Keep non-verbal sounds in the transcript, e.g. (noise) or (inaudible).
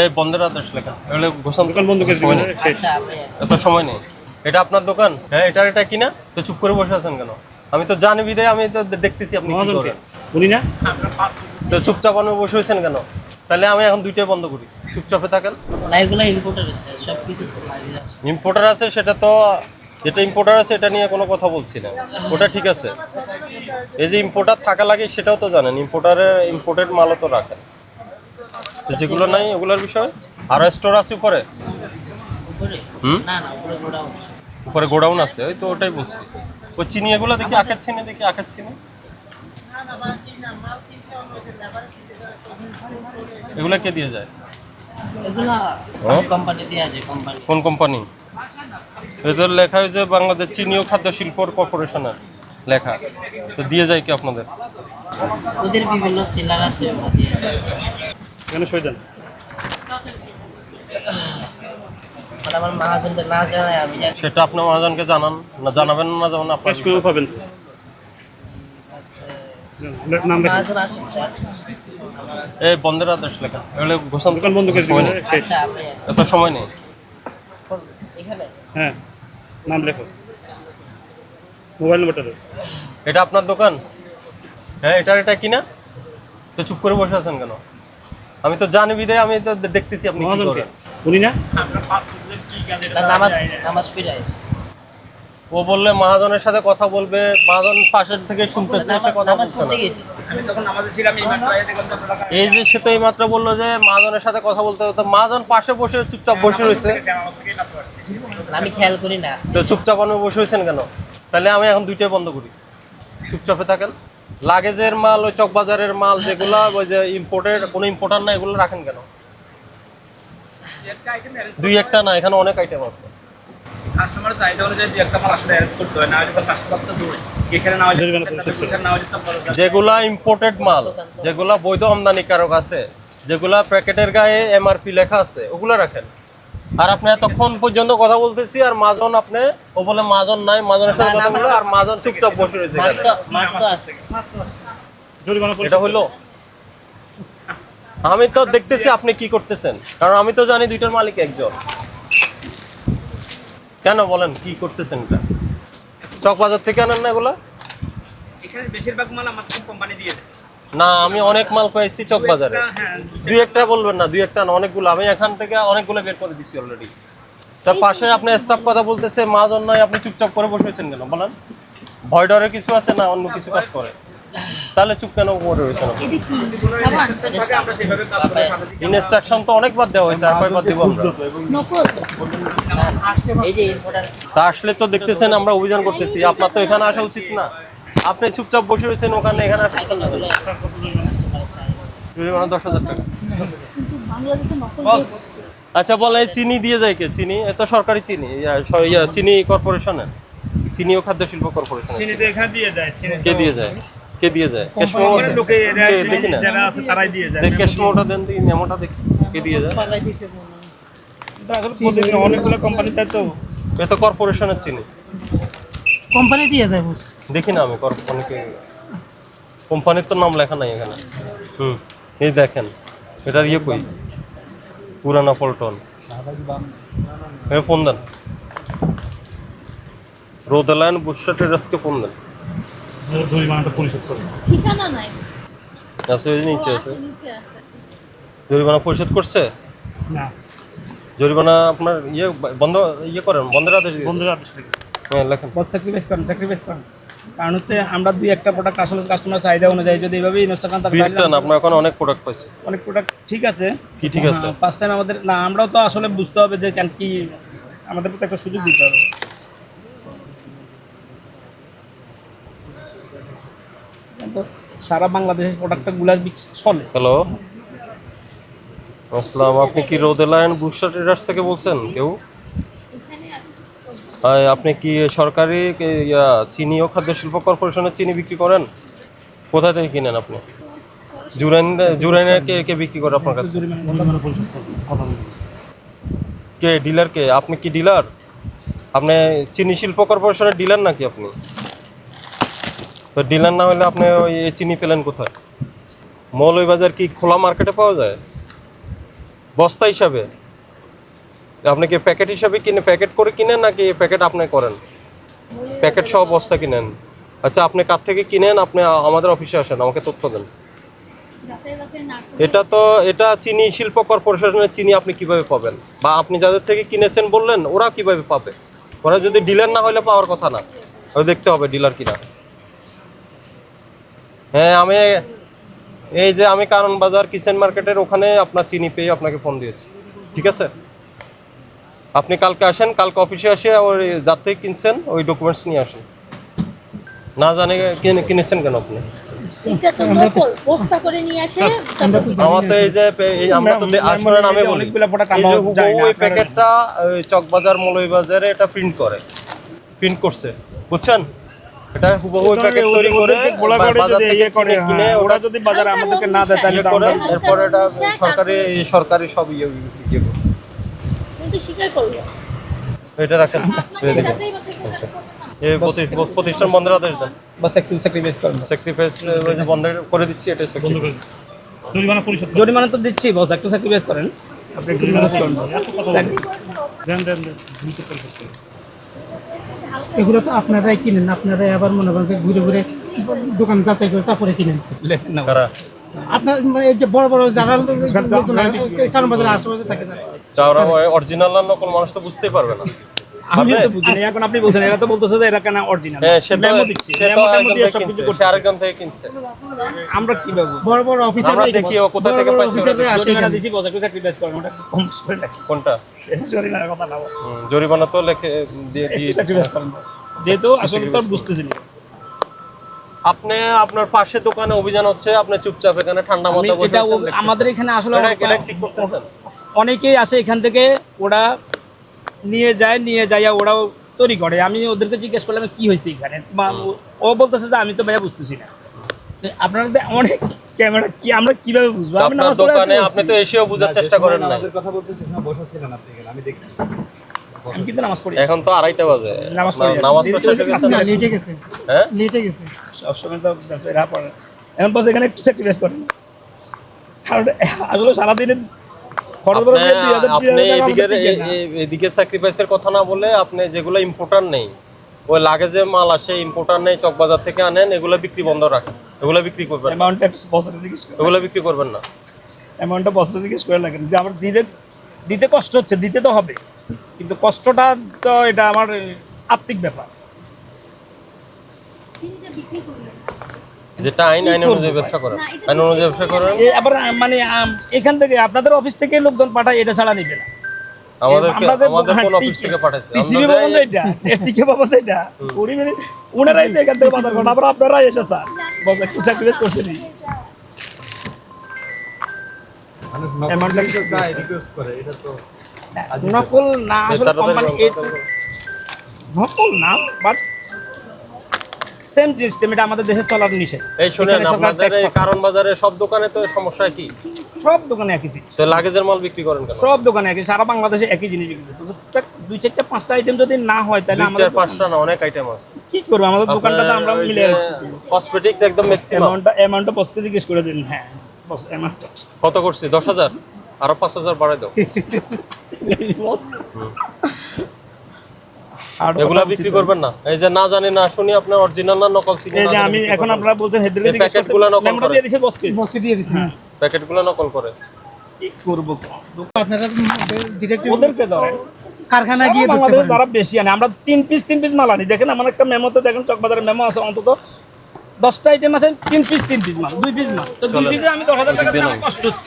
এই বন্ধের আদেশ লেখা এগুলো ঘোষণা দোকান বন্ধ করে দিবেন নেই। শেষ আচ্ছা আপনি এত সময় নেই। এটা আপনার দোকান? হ্যাঁ এটা এটা কিনা? তো চুপ করে বসে আছেন কেন? আমি তো জানি বিদায় আমি তো দেখতেছি আপনি কি করেন। উনি না? তো চুপচাপ আমি বসে হয়েছেন কেন? তাহলে আমি এখন দুইটাই বন্ধ করি। চুপচাপে থাকেন। লাইভগুলো ইম্পোর্টার আছে সব কিছু ইম্পোর্টার আছে সেটা তো যেটা ইম্পোর্টার আছে এটা নিয়ে কোনো কথা বলছি না। ওটা ঠিক আছে। এই যে ইম্পোর্টার থাকা লাগে সেটাও তো জানেন। ইম্পোর্টারে ইম্পোর্টেড মালও তো রাখেন। তো যেগুলো নাই ওগুলোর বিষয়? আরও স্টোর আছে উপরে? হুম? না না উপরে গোডাউন উপরে গোডাউন আছে ওই তো ওটাই বলছি। ওই চিনি এগুলো দেখি আখের চিনি দেখি আখের চিনি। এগুলো কে দিয়ে যায়? এগুলা? কোম্পানি দেওয়া যায় কোম্পানি কোন কোম্পানি এদের লেখা হয়েছে বাংলাদেশ চিনি ও খাদ্য শিল্প কর্পোরেশনের লেখা। তো দিয়ে যায় কি আপনাদের? ওদের বিভিন্ন সেলার আছে। এখানে সই দেন মানে আমার মহাজনটা না জানায় আমি সেটা আপনার মহাজনকে জানান। না জানাবেন না যেমন আপনার ক্যাশ পাবেন মহাজন আসুন স্যার। এই বন্ধের আদেশ লেখা এগুলো ঘোষণা দোকান বন্ধ করে দিবেন নেই। আচ্ছা এত সময় নেই। হ্যাঁ নাম লেখো। মোবাইল নাম্বারটা এটা আপনার দোকান? হ্যাঁ এটা এটা কিনা তো চুপ করে বসে আছেন কেন? আমি তো জানি বিদায় আমি তো দেখতেছি আপনি কি করেন। উনি না? নামাজ নামাজ পড়ে আছে ও বললে মহাজনের সাথে কথা বলবে মহাজন পাশের থেকে শুনতেছে সে কথা বলছে না। আমি তখন আমাদের ছিলাম এই মাত্র আইতে গেলাম টাকা এই যে সে তো এই মাত্র বলল যে মহাজনের সাথে কথা বলতে হতো মহাজন পাশে বসে চুপচাপ বসে রয়েছে। আমি খেয়াল করি না আসছি। তো চুপচাপ আমি বসে হয়েছেন কেন? তাহলে আমি এখন দুইটাই বন্ধ করি। চুপচাপে থাকেন। লাগেজের মাল ওই চকবাজারের মাল যেগুলা ওই যে ইম্পোর্টের কোনো ইম্পোর্টার না এগুলো রাখেন কেন? দুই একটা না এখানে অনেক আইটেম কাস্টমার একটা মাল আসলে অ্যারেঞ্জ করতে হয় না হলে কাস্টমার তো দূরে। আছে। যেগুলা ইম্পোর্টেড মাল যেগুলা বৈধ আমদানিকারক আছে যেগুলা প্যাকেটের গায়ে এমআরপি লেখা আছে ওগুলো রাখেন। আর আপনি এতক্ষণ পর্যন্ত কথা বলতেছি আর মাজন আপনি ও বলে মাজন নাই মাজনের সাথে কথা বলে আর মাজন চুপচাপ বসে রয়েছে এটা হইল? আমি তো দেখতেছি আপনি কি করতেছেন কারণ আমি তো জানি দুইটার মালিক একজন। কেন বলেন কি করতেছেন এটা? চকবাজার থেকে আনেন না এগুলা? এখানে বেশিরভাগ মাল আমার কোম্পানি দিয়ে দেয়। না আমি অনেক মাল পেয়েছি চকবাজারে। দুই একটা বলবেন না দুই একটা না অনেকগুলো। আমি এখান থেকে অনেকগুলো বের করে দিছি অলরেডি তার পাশে আপনি স্টাফ কথা বলতেছে মাজন নয় আপনি চুপচাপ করে বসেছেন কেন? বলেন। ভয় ডরের কিছু আছে না অন্য কিছু কাজ করে? তাহলে চুপ কেন করে রয়েছেন ইনস্ট্রাকশন তো অনেকবার দেওয়া হয়েছে আর কয়বার দিব আমরা? নকল? এই যে ইম্পোর্টার তা আসলে তো দেখতেছেন আমরা অভিযান করতেছি। আপনার তো এখানে আসা উচিত না। আপনি চুপচাপ বসে রয়েছেন ওখানে এখানে জরিমানা দশ হাজার টাকা। আচ্ছা বলে চিনি দিয়ে যায় কে? চিনি? এত সরকারি চিনি। চিনি কর্পোরেশনের। চিনি ও খাদ্য শিল্প কর্পোরেশন চিনি তো এখানে দিয়ে দেয় চিনি কে দিয়ে যায়? কে দিয়ে যায়? ক্যাশ আছে লোকে দেখি না। যারা আছে তারাই দিয়ে যায়। দেখ ক্যাশ দেন দেখি মেমোটা দেখি কে দিয়ে যায়? অনেকগুলো কোম্পানি তাই তো এ তো কর্পোরেশনের চিনি। কোম্পানি দিয়ে দেয় বুঝ। দেখি না আমি কোম্পানিকে কোম্পানির তো নাম লেখা নাই এখানে। হুম এই দেখেন এটার ইয়ে কই? পুরানা পল্টন। এ ফোন দেন। রোদালায়ন বুসরা ট্রেডার্সকে ফোন দেন। ঠিকানা নাই। আছে ওই নিচে আছে। আছে, নিচে আছে। জরিমানা পরিশোধ করছে? না। জরিমানা আপনার ইয়ে বন্ধ ইয়ে করেন বন্ধের আদেশ। বন্ধুরা আদেশ হ্যাঁ বস স্যাক্রিফাইস করেন স্যাক্রিফাইস করেন। কারণ হচ্ছে আমরা দুই একটা প্রোডাক্ট আসলে কাস্টমার চাহিদা অনুযায়ী যদি এভাবেই ইনস্টাগ্রাম বিয়ের আপনার এখন অনেক প্রোডাক্ট পাইছে। অনেক প্রোডাক্ট ঠিক আছে। কি ঠিক আছে? ফার্স্ট টাইম আমাদের না আমরাও তো আসলে বুঝতে হবে যে কেন কি আমাদের তো একটা সুযোগ দিতে হবে। সারা বাংলাদেশের প্রোডাক্টটা গুলা চলে। হ্যালো আসসালাম আপনি কি রোদেলায়ন বুসরা ট্রেডার্স থেকে বলছেন কেউ? হয়, আপনি কি সরকারি চিনি ও খাদ্য শিল্প কর্পোরেশনের চিনি বিক্রি করেন? কোথা থেকে কিনেন আপনি? জুরাইন জুরাইনের কে কে বিক্রি করে আপনার কাছে? কে, ডিলার কে? আপনি কি ডিলার? আপনি চিনি শিল্প কর্পোরেশনের ডিলার নাকি আপনি? তো ডিলার না হলে আপনি ওই চিনি পেলেন কোথায়? মৌলভীবাজার কি খোলা মার্কেটে পাওয়া যায়? বস্তা হিসাবে? আপনি কি প্যাকেট হিসাবে কিনে প্যাকেট করে কিনেন নাকি প্যাকেট আপনি করেন? প্যাকেট সহ বস্তা কিনেন। আচ্ছা আপনি কার থেকে কিনেন? আপনি আমাদের অফিসে আসেন আমাকে তথ্য দেন। এটা তো এটা চিনি শিল্প কর্পোরেশনের চিনি আপনি কীভাবে পাবেন? বা আপনি যাদের থেকে কিনেছেন বললেন ওরা কীভাবে পাবে? ওরা যদি ডিলার না হলে পাওয়ার কথা না। দেখতে হবে ডিলার কিনা। হ্যাঁ আমি এই যে আমি কারণ বাজার কিচেন মার্কেটের ওখানে আপনার চিনি পেয়ে আপনাকে ফোন দিয়েছি। ঠিক আছে? আপনি কালকে আসেন কালকে অফিসে আসে ওই যার থেকে কিনছেন ওই ডকুমেন্টস নিয়ে আসেন। না জানে কিনেছেন কেন আপনি? এটা তো নকল বস্তা করে নিয়ে আসে তারপর আমার তো এই যে পে- এই আমরা তো দে- আসলে নামে বলি। অনেকগুলো product এই আমরা যে জানি হুবহু না, ওই আপনারা- প্যাকেটটা ওই চকবাজার এটা প্রিন্ট করে। প্রিন্ট করছে। বুঝছেন? এটা হুবহু প্যাকেট তৈরি করে বাজার থেকে ইয়ে কিনে হ্যাঁ, ওরা ওরা যদি বাজারে আমাদেরকে না দেয় তাহলে ইয়ে এরপর এটা সরকারি সরকারি সব ইয়ে ইয়ে করছে। কিন্তু স্বীকার করল। এটা রাখেন। এই প্রতিষ্ঠান বন্ধের আদেশ দেন। বাস স্যাক্রিফাইস করেন। স্যাক্রিফাইস বন্ধ করে দিচ্ছি। এটা জরিমানা পরিশোধ জরিমানা তো দিচ্ছি বস একটু স্যাক্রিফাইস করেন। আপনি একটু করেন। boss। এত কথা বলবেন। দেন দেন দেন। দ্রুত পরিশোধ করুন। এগুলো তো আপনারাই কিনেন। আপনারাই আবার মনে করেন যে ঘুরে ঘুরে দোকান যাচাই করে তারপরে কিনেন। আপনার মানে এই যে বড় বড় যারা কারণ বাজারে আশেপাশে থাকে তারা। অরিজিনাল না নকল মানুষ তো বুঝতেই পারবে না। আমি তো বুঝিনি এখন আপনি বলছেন এরা তো বলতেছে যে এরা কেন অরিজিনাল হ্যাঁ সে মেমো দিচ্ছে সে মেমো দিয়ে থেকে সবকিছু করছে আরেকজন থেকে কিনছে। আমরা কীভাবে বড় বড় অফিসার আমরা দেখি ও কোথা থেকে পাইছে ওরা জরিমানা দিছি বস একটু স্যাক্রিফাইস করেন ওটা কম করে লেখেন কোনটা? (laughs) জরিমানার কথা না জরিমানা তো লেখে দিয়ে দিয়ে যেহেতু আসলে তো বুঝতেছি না। আপনি আপনার পাশে দোকানে অভিযান হচ্ছে আপনি চুপচাপ এখানে ঠান্ডা আমি মাথায় বসে আমাদের এখানে আসলে অনেকেই আসে এখান থেকে ওরা নিয়ে যায় নিয়ে যাইয়া ওরাও তৈরি করে। আমি ওদেরকে জিজ্ঞেস করলাম কি হয়েছে এখানে? বা ও- বলতেছে যে আমি তো ভাইয়া বুঝতেছি না। আপনাদের অনেক ক্যামেরা কি আমরা কীভাবে বুঝব? আপনার দোকানে আপনি তো এসেও বোঝার চেষ্টা করেন না কথা বলছেন সে সময় বসা ছিলেন আপনি এখানে আমি দেখছি। আমি কিন্তু নামাজ পড়ি। এখন তো আড়াইটা বাজে। নামাজ পড়ি নামাজ তো শেষ হয়ে গেছে? না? না? লেটে গেছে। হ্যাঁ? লেটে গেছে। সবসময় তো ব্যবসায়ীরা পড়ে। এখন বলছে এখানে একটু স্যাক্রিফাইস করেন। আসলে সারাদিনে খরচ বরচ দিয়ে দুই হাজার, তিন আপনি এদিকে আমাদের টিকে না। এদিকে স্যাক্রিফাইসের কথা না বলে আপনি যেগুলো ইম্পোর্টার নেই ওই লাগেজে মাল আসে ইম্পোর্টার নেই চকবাজার থেকে আনেন এগুলো বিক্রি বন্ধ রাখেন। এগুলো বিক্রি করবেন। অ্যামাউন্টটা একটু জিজ্ঞেস এগুলো বিক্রি করবেন না। অ্যামাউন্টটা জিজ্ঞেস করে যে আমার দিতে দিতে কষ্ট হচ্ছে দিতে তো হবে। কিন্তু কষ্টটা তো এটা আমার আত্মিক ব্যাপার। চিনিটা বিক্রি করলেন। যেটা আইন আইন অনুযায়ী ব্যবসা করেন। আইন অনুযায়ী ব্যবসা করেন? আবার মানে এখান থেকে আপনাদের অফিস থেকে লোকজন পাঠায় এটা ছাড়া নিবে না। আমাদের আমাদের আমাদের কোন অফিস থেকে পাঠাচ্ছে টিসিবি ভবন যাই- টিকে ভবন যেটা কুড়ি মিনিট উনারাই তো এখান থেকে বাজার করেন আবার আপনারাই এসে স্যার। করছেন মানুষ Amount-টা নকল চায় রিকোয়েস্ট করে এটা তো নকল না আসলে কোম্পানি নকল না বাট সেম সিস্টেম এটা আমাদের দেশে চলার নিষেধ। এই শুনেন আপনাদের tax এই পাচ্ছে। কারণ বাজারে সব দোকানে তো সমস্যা কি? সব দোকানে একই জিনিস তো লাগেজের মাল বিক্রি করেন কেন? সব দোকানে একই সারা বাংলাদেশে একই জিনিস বিক্রি দুই চারটা পাঁচটা আইটেম যদি না হয় তাহলে আমাদের চার পাঁচটা না অনেক আইটেম আছে। কি করব? আমাদের দোকানটা তো আমরা মিলে কসমেটিক্স একদম ম্যাক্সিমাম অ্যামাউন্টটা অ্যামাউন্টটা বসকে জিজ্ঞেস করে দিন হ্যাঁ। কত করছি? দশ হাজার? আরও পাঁচ হাজার বাড়াই দাও। (laughs) এগুলা বিক্রি করবেন না। এই যে না জানি না শুনি আপনার অরিজিনাল না নকল চিনি এই যে আমি এখন আপনারা বলছেন প্যাকেটগুলো নকল করে। দিয়ে দিছে বসকে। বসে দিয়ে গুলো নকল করে। কি করব আপনারা ডিরেক্ট ওদেরকে ধরেন কারখানা গিয়ে বাংলাদেশে যারা বেশি আনে আমরা তিন পিস তিন পিস মাল আনি। দেখেন আমার একটা মেমোতে দেখেন চকবাজারের মেমো আছে অন্তত দশটা আইটেম আছে তিন পিস তিন পিস মাল দুই পিস মাল তো দুই। পিসে আমি দশ হাজার টাকা কষ্ট হচ্ছে